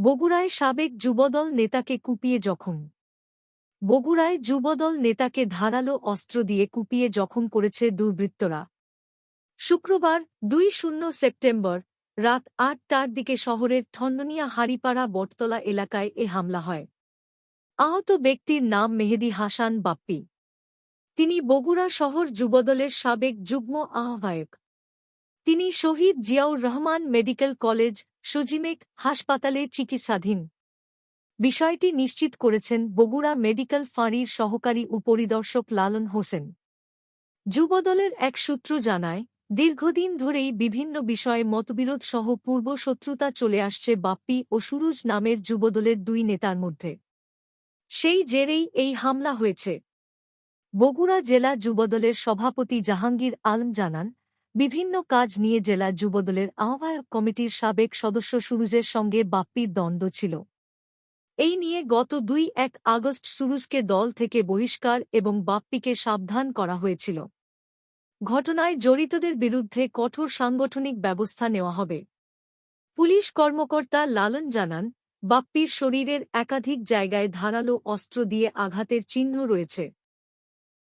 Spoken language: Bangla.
বগুড়ায় সাবেক যুবদল নেতাকে কুপিয়ে জখম। বগুড়ায় যুবদল নেতাকে ধারালো অস্ত্র দিয়ে কুপিয়ে জখম করেছে দুর্বৃত্তরা। শুক্রবার, দুই শূন্য সেপ্টেম্বর, রাত আটটার দিকে শহরের ঠন্ডনিয়া হাড়িপাড়া বটতলা এলাকায় এ হামলা হয়। আহত ব্যক্তির নাম মেহেদি হাসান বাপ্পি। তিনি বগুড়া শহর যুবদলের সাবেক যুগ্ম আহ্বায়ক। তিনি শহীদ জিয়াউর রহমান মেডিকেল কলেজ, সজিমেক হাসপাতালে চিকিৎসাধীন। বিষয়টি নিশ্চিত করেছেন বগুড়া মেডিকেল ফাঁড়ির সহকারী উপরিদর্শক লালন হোসেন। যুবদলের এক সূত্র জানায়, দীর্ঘদিন ধরেই বিভিন্ন বিষয়ে মতবিরোধ সহ পূর্ব শত্রুতা চলে আসছে বাপ্পি ও সুরুজ নামের যুবদলের দুই নেতার মধ্যে। সেই জেরেই এই হামলা হয়েছে। বগুড়া জেলা যুবদলের সভাপতি জাহাঙ্গীর আলম জানান বিভিন্ন কাজ নিয়ে জেলা যুবদলের আহ্বায়ক কমিটির সাবেক সদস্য সুরুজের সঙ্গে বাপ্পির দ্বন্দ্ব ছিল। এই নিয়ে গত দুই এক আগস্ট সুরুজকে দল থেকে বহিষ্কার এবং বাপ্পিকে সাবধান করা হয়েছিল। ঘটনায় জড়িতদের বিরুদ্ধে কঠোর সাংগঠনিক ব্যবস্থা নেওয়া হবে। পুলিশ কর্মকর্তা লালন জানান, বাপ্পির শরীরের একাধিক জায়গায় ধারালো অস্ত্র দিয়ে আঘাতের চিহ্ন রয়েছে।